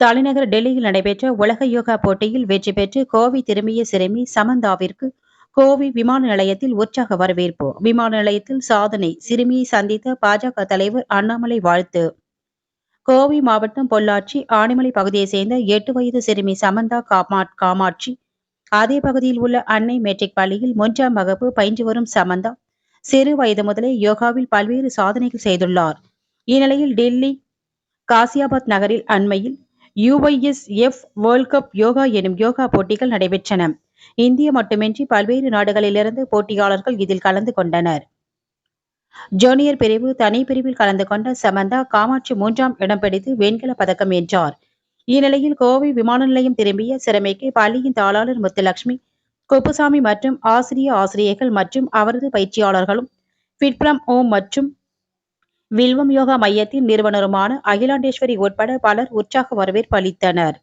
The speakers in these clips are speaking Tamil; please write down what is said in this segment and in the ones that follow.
தலைநகர் டெல்லியில் நடைபெற்ற உலக யோகா போட்டியில் வெற்றி பெற்று கோவை திரும்பிய சிறுமி சமந்தாவிற்கு கோவை விமான நிலையத்தில் உற்சாக வரவேற்பு. விமான நிலையத்தில் சாதனை சிறுமியை சந்தித்த பாஜக தலைவர் அண்ணாமலை வாழ்த்து. கோவை மாவட்டம் பொள்ளாச்சி ஆனைமலை பகுதியை சேர்ந்த எட்டு வயது சிறுமி சமந்தா காமா காமாட்சி. அதே பகுதியில் உள்ள அன்னை மெட்ரிக் பள்ளியில் மூன்றாம் வகுப்பு பயின்று வரும் சமந்தா சிறு வயது முதலே யோகாவில் பல்வேறு சாதனைகள் செய்துள்ளார். இந்நிலையில் டெல்லி காசியாபாத் நகரில் அண்மையில் யுஐஎஸ்எஃப் வேர்ல்ட் கப் யோகா எனும் யோகா போட்டிகள் நடைபெற்றன. இந்திய மட்டுமின்றி பல்வேறு நாடுகளிலிருந்து போட்டியாளர்கள் இதில் கலந்து கொண்டனர். ஜூனியர் பிரிவு தனி பிரிவில் கலந்து கொண்ட சமந்தா காமாட்சி மூன்றாம் இடம் பிடித்து வெண்கல பதக்கம் வென்றார். இந்நிலையில் கோவை விமான நிலையம் திரும்பிய சிறமைக்கு பள்ளியின் தாளாளர் முத்துலட்சுமி குப்புசாமி மற்றும் ஆசிரிய ஆசிரியர்கள் மற்றும் அவரது பயிற்சியாளர்களும் ஃபிட்ப்ரம் ஓம் மற்றும் வில்வம் யோகா மையத்தின் நிறுவனருமான அகிலாண்டேஸ்வரி உட்பட பலர் உற்சாக வரவேற்பு அளித்தனர்.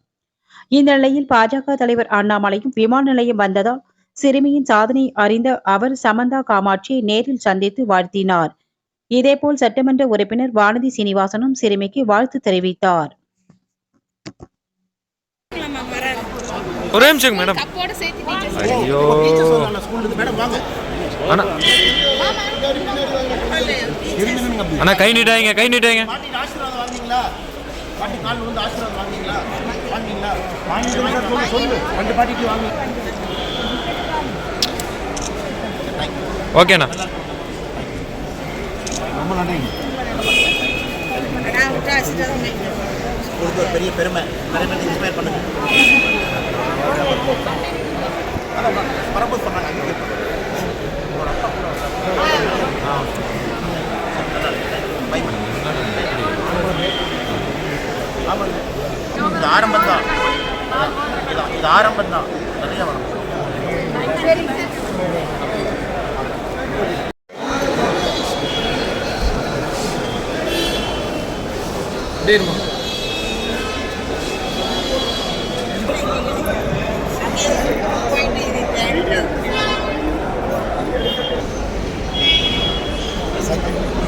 இந்த நிலையில் பாஜக தலைவர் அண்ணாமலையும் விமான நிலையம் வந்ததால் சிறுமியின் சாதனை அறிந்த அவர் சமந்தா காமாட்சியை நேரில் சந்தித்து வாழ்த்தினார். இதேபோல் சட்டமன்ற உறுப்பினர் வானதி சீனிவாசனும் சிறுமிக்கு வாழ்த்து தெரிவித்தார். ஒரே நிமிஷம் மேடம். ஐயோ. அண்ணா. அண்ணா கை நீட்டாங்க கை நீட்டாங்க ஆசீர்வாதம் பாட்டி வந்து வாங்கிட்டு ரெண்டு பாட்டிக்கு ஓகேண்ணா ரொம்ப நன்றி ஒரு பெரிய பெருமை. நிறைய பேர் இன்ஸ்பயர் பண்ணுங்க. அதான் வரும்போது பண்ணுங்க. உங்களோட அப்பா கூட ஆ. பை பண்ணுங்க. ஆமாங்க இது ஆரம்பம் தான் இது ஆரம்பம் தான் நிறைய வரும் Thank you.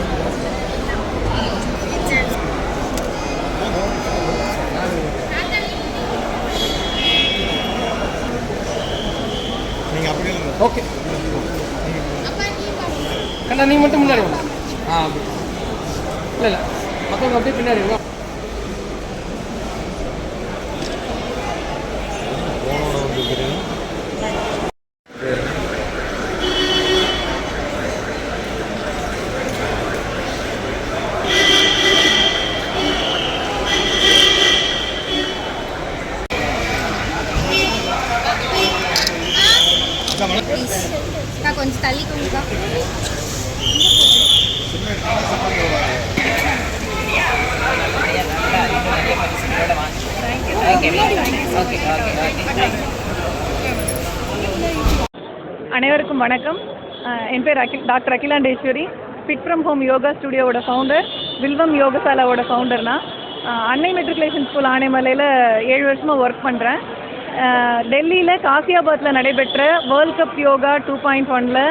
ஓகே. கண்ணா நீ மட்டும் முன்னாடி வாங்க. ஆ இல்லை இல்லை. மற்றவங்க அப்படியே பின்னாடி இருங்க அக்கா அனைவருக்கும் வணக்கம். என் பேர் Akhil doctor Akhilandeswari. Fit from home Yoga ஸ்டுடியோவோட founder Vilvam யோகசாலாவோட ஃபவுண்டர்னா அன்னை மெட்ரிகுலேஷன் ஸ்கூல் ஆனைமலையில் ஏழு வருஷமாக ஒர்க் பண்ணுறேன் டெல்லியில் காசியாபாத்தில் நடைபெற்ற world cup yoga two point ஒனில்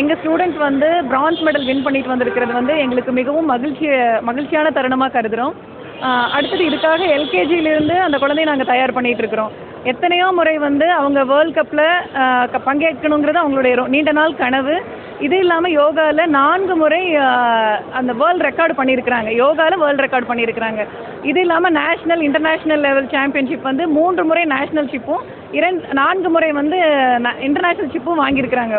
எங்கள் ஸ்டூடெண்ட்ஸ் வந்து பிரான்ஸ் மெடல் வின் பண்ணிட்டு வந்திருக்கிறது வந்து எங்களுக்கு மிகவும் மகிழ்ச்சி மகிழ்ச்சியான தருணமாக கருதுகிறோம் அடுத்தது இதுக்காக எல்கேஜியிலிருந்து அந்த குழந்தைய நாங்கள் தயார் பண்ணிட்டு இருக்கிறோம். எத்தனையோ முறை வந்து அவங்க வேர்ல்ட் கப்பில் பங்கேற்கணுங்கிறது அவங்களுடைய நீண்ட நாள் கனவு. இது இல்லாமல் யோகாவில் நான்கு முறை அந்த வேர்ல்ட் ரெக்கார்டு பண்ணியிருக்கிறாங்க. யோகாவில் வேர்ல்ட் ரெக்கார்டு பண்ணியிருக்கிறாங்க. இது இல்லாமல் நேஷ்னல் இன்டர்நேஷ்னல் லெவல் சாம்பியன்ஷிப் வந்து மூன்று முறை நேஷ்னல் ஷிப்பும் இரண்டு நான்கு முறை வந்து இன்டர்நேஷ்னல் ஷிப்பும் வாங்கியிருக்கிறாங்க.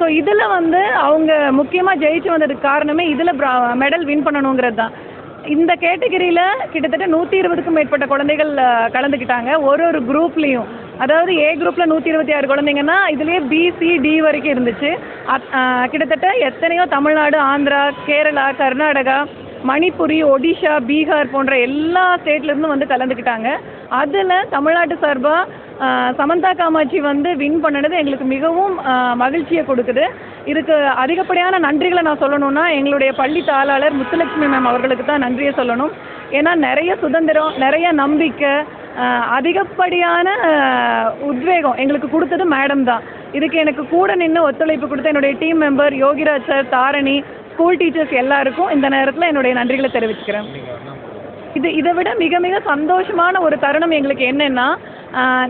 ஸோ இதில் வந்து அவங்க முக்கியமாக ஜெயிச்சு வந்ததுக்கு காரணமே இதில் மெடல் வின் பண்ணணுங்கிறது தான். இந்த கேட்டகரியில் கிட்டத்தட்ட நூற்றி இருபதுக்கும் மேற்பட்ட குழந்தைகள் கலந்துக்கிட்டாங்க. ஒரு ஒரு குரூப்லேயும். அதாவது ஏ குரூப்பில் நூற்றி இருபத்தி ஆறு குழந்தைங்கன்னா இதுலேயே பிசி டி வரைக்கும் இருந்துச்சு. கிட்டத்தட்ட எத்தனையோ தமிழ்நாடு ஆந்திரா கேரளா கர்நாடகா மணிப்புரி ஒடிஷா பீகார் போன்ற எல்லா ஸ்டேட்லேருந்தும் வந்து கலந்துக்கிட்டாங்க. அதில் தமிழ்நாட்டு சார்பாக சமந்தா காமாட்சி வந்து வின் பண்ணது எங்களுக்கு மிகவும் மகிழ்ச்சியை கொடுக்குது. இதுக்கு அதிகப்படியான நன்றிகளை நான் சொல்லணும்னா எங்களுடைய பள்ளி தாளாளர் முத்துலட்சுமி மேம் அவர்களுக்கு தான் நன்றியை சொல்லணும். ஏன்னா நிறைய சுதந்திரம் நிறைய நம்பிக்கை அதிகப்படியான உத்வேகம் எங்களுக்கு கொடுத்தது மேடம் தான். இதுக்கு எனக்கு கூட நின்று ஒத்துழைப்பு கொடுத்த என்னுடைய team member Yogiraj sir Dharani school teachers எல்லாருக்கும் இந்த நேரத்தில் என்னுடைய நன்றிகளை தெரிவிச்சுக்கிறேன். இது இதை விட மிக மிக சந்தோஷமான ஒரு தருணம் எங்களுக்கு என்னன்னா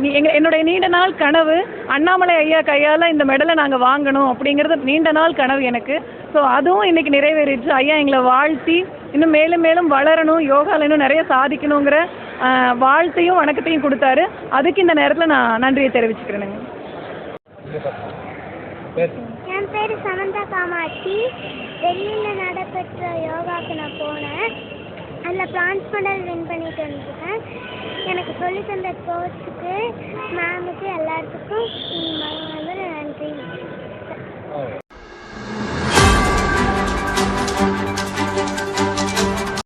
நீ எங்க என்னுடைய நீண்ட நாள் கனவு அண்ணாமலை ஐயா கையால் இந்த மெடலை நாங்கள் வாங்கணும் அப்படிங்கிறது நீண்ட நாள் கனவு எனக்கு. ஸோ அதுவும் இன்னைக்கு நிறைவேறிடுச்சு. ஐயா எங்களை வாழ்த்தி இன்னும் மேலும் மேலும் வளரணும் யோகாவில் இன்னும் நிறைய சாதிக்கணுங்கிற வாழ்த்தையும் வணக்கத்தையும் கொடுத்தாரு. அதுக்கு இந்த நேரத்தில் நான் நன்றியை தெரிவிச்சுக்கிறேனுங்க. என் பேர் சமந்தா காமாட்சி. டெல்லியில் நடைபெற்ற யோகாவுக்கு நான் போனேன். அதில் பிரான்ஸ் மெடல் வின் பண்ணிட்டு வந்திருக்கேன் எனக்கு சொல்லி தந்த கோச்சுக்கு மேமுக்கு எல்லாத்துக்கும் வந்து நன்றி.